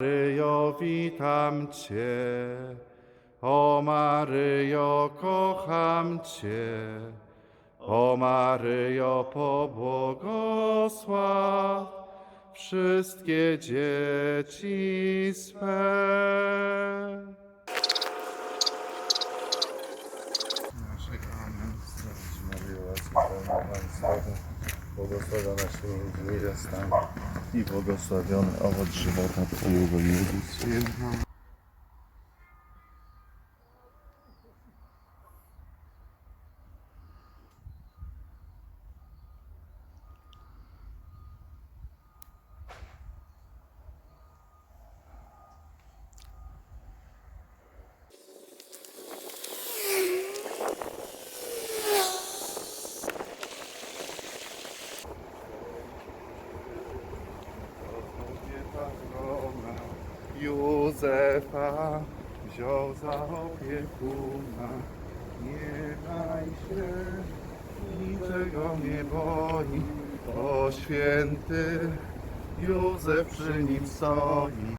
Maryjo, witam Cię. O Maryjo, kocham Cię. O Maryjo, pobłogosław wszystkie dzieci swe. Amen. Zdrowaś Maryjo, łaska pełna Ty między niewiastami i błogosławiony owoc żywota Twojego Jezus. Józefa wziął za opiekuna. Niechaj się niczego nie boi, o święty Józef przy nim stoi.